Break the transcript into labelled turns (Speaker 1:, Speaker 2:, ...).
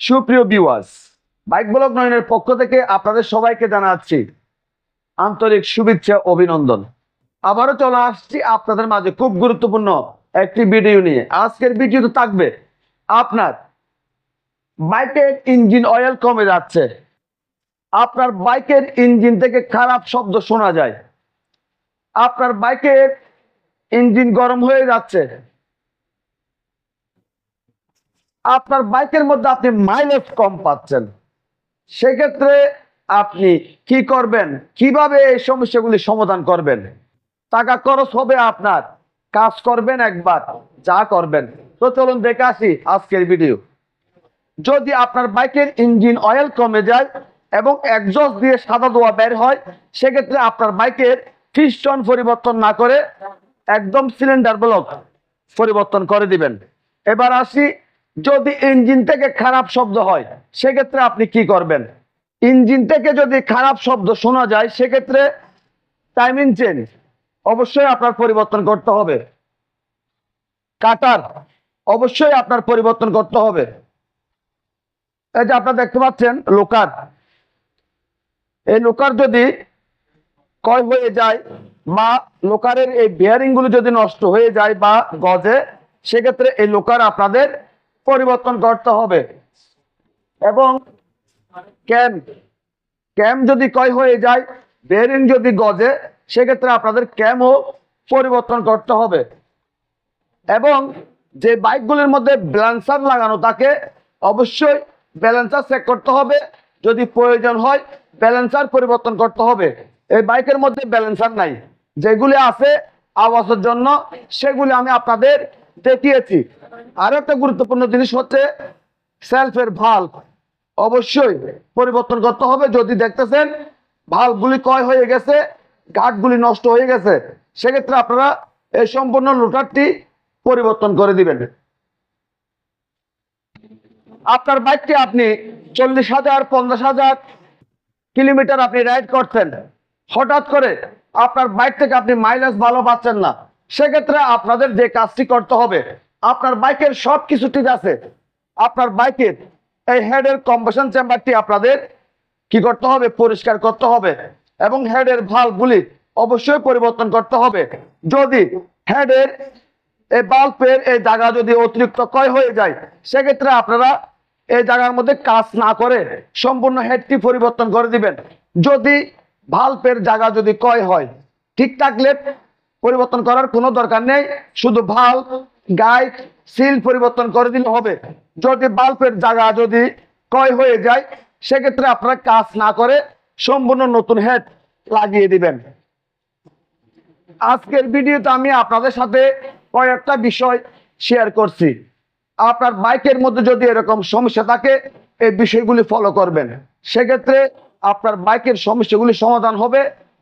Speaker 1: সুপ্রিয় viewers bike blog নয়নের পক্ষ থেকে আপনাদের সবাইকে জানাচ্ছি আন্তরিক শুভেচ্ছা, অভিনন্দন। আবারও চলে আসছি আপনাদের মাঝে খুব গুরুত্বপূর্ণ একটি ভিডিও নিয়ে। আজকের ভিডিওতে থাকবে আপনার বাইকের ইঞ্জিন অয়েল কমে যাচ্ছে। আপনার বাইকের ইঞ্জিন থেকে খারাপ শব্দ শোনা যায়। আপনার বাইকের ইঞ্জিন গরম হয়ে যাচ্ছে। আপনার বাইকের মধ্যে আপনি মাইলেজ কম পাচ্ছেন। সেক্ষেত্রে আপনি কি করবেন? কীভাবে এই সমস্যাগুলি সমাধান করবেন? টাকা খরচ হবে আপনার। কাজ করবেন একবার, যা করবেন। তো চলুন দেখে আসি আজকের ভিডিও যদি আপনার বাইকের ইঞ্জিন অয়েল কমে যায় এবং একজস দিয়ে সাদা ধোয়া বের হয়, সেক্ষেত্রে আপনার বাইকের পিস্টন পরিবর্তন না করে একদম সিলিন্ডার ব্লক পরিবর্তন করে দিবেন। এবার আসি যদি ইঞ্জিন থেকে খারাপ শব্দ হয়, সেক্ষেত্রে আপনি কি করবেন? ইঞ্জিন থেকে যদি খারাপ শব্দ শোনা যায়, সেক্ষেত্রে টাইমিং চেঞ্জ অবশ্যই আপনার পরিবর্তন করতে হবে। কাটার অবশ্যই আপনার পরিবর্তন করতে হবে। এই যে আপনারা দেখতে পাচ্ছেন লোকার এই লোকার যদি ক্ষয় হয়ে যায় বা লোকারের এই বেয়ারিংগুলো যদি নষ্ট হয়ে যায় বা গজে, সেক্ষেত্রে এই লোকার আপনাদের পরিবর্তন করতে হবে। এবং ক্যাম ক্যাম যদি কয় হয়ে যায় বেয়ারিং যদি গজে, সেক্ষেত্রে আপনাদের ক্যামও পরিবর্তন করতে হবে। এবং যে বাইকগুলির মধ্যে ব্যালেন্সার লাগানো তাকে অবশ্যই ব্যালেন্সার চেক করতে হবে। যদি প্রয়োজন হয়, ব্যালেন্সার পরিবর্তন করতে হবে। এই বাইকের মধ্যে ব্যালেন্সার নাই। যেগুলি আছে আওয়াজের জন্য, সেগুলি আমি আপনাদের দেখিয়েছি। আরও একটা গুরুত্বপূর্ণ জিনিস হচ্ছে সেলফের ভাল্ব অবশ্যই পরিবর্তন করতে হবে। যদি দেখতেছেন ভাল্বগুলি ক্ষয় হয়ে গেছে গাঠগুলি নষ্ট হয়ে গেছে, সেক্ষেত্রে আপনারা এই সম্পূর্ণ লোটারটি পরিবর্তন করে দিবেন। আপনার বাইকটি আপনি চল্লিশ হাজার, পঞ্চাশ হাজার কিলোমিটার আপনি রাইড করছেন। হঠাৎ করে আপনার বাইক থেকে আপনি মাইলেজ ভালো পাচ্ছেন না। সেক্ষেত্রে আপনাদের যে কাজটি করতে হবে, আপনার বাইকের সব কিছু ঠিক আছে। আপনার বাইকের এই হেডের কম্পোশন চেম্বারটি আপনাদের কি করতে হবে? পরিষ্কার করতে হবে এবং হেডের ভালগুলি অবশ্যই পরিবর্তন করতে হবে। যদি হেডের এই বাল্বের এই জায়গা যদি অতিরিক্ত ক্ষয় হয়ে যায়, সেক্ষেত্রে আপনারা এই জায়গার মধ্যে কাজ না করে সম্পূর্ণ হেডটি পরিবর্তন করে দিবেন। যদি ভাল্বের জায়গা যদি ক্ষয় হয়, ঠিক থাকলে পরিবর্তন করার কোনো দরকার নেই। শুধু ভাল্ব গাইড সিল পরিবর্তন করে দিলে হবে। যদি বাল্বের জায়গা যদি ক্ষয় হয়ে যায়, সেক্ষেত্রে আপনারা কাজ না করে সম্পূর্ণ নতুন হেড লাগিয়ে দিবেন। আজকের ভিডিওতে আমি আপনাদের সাথে কয়েকটা বিষয় শেয়ার করছি। আপনার বাইকের মধ্যে যদি এরকম সমস্যা থাকে, এই বিষয়গুলি ফলো করবেন। সেক্ষেত্রে আপনার বাইকের সমস্যাগুলি সমাধান হবে।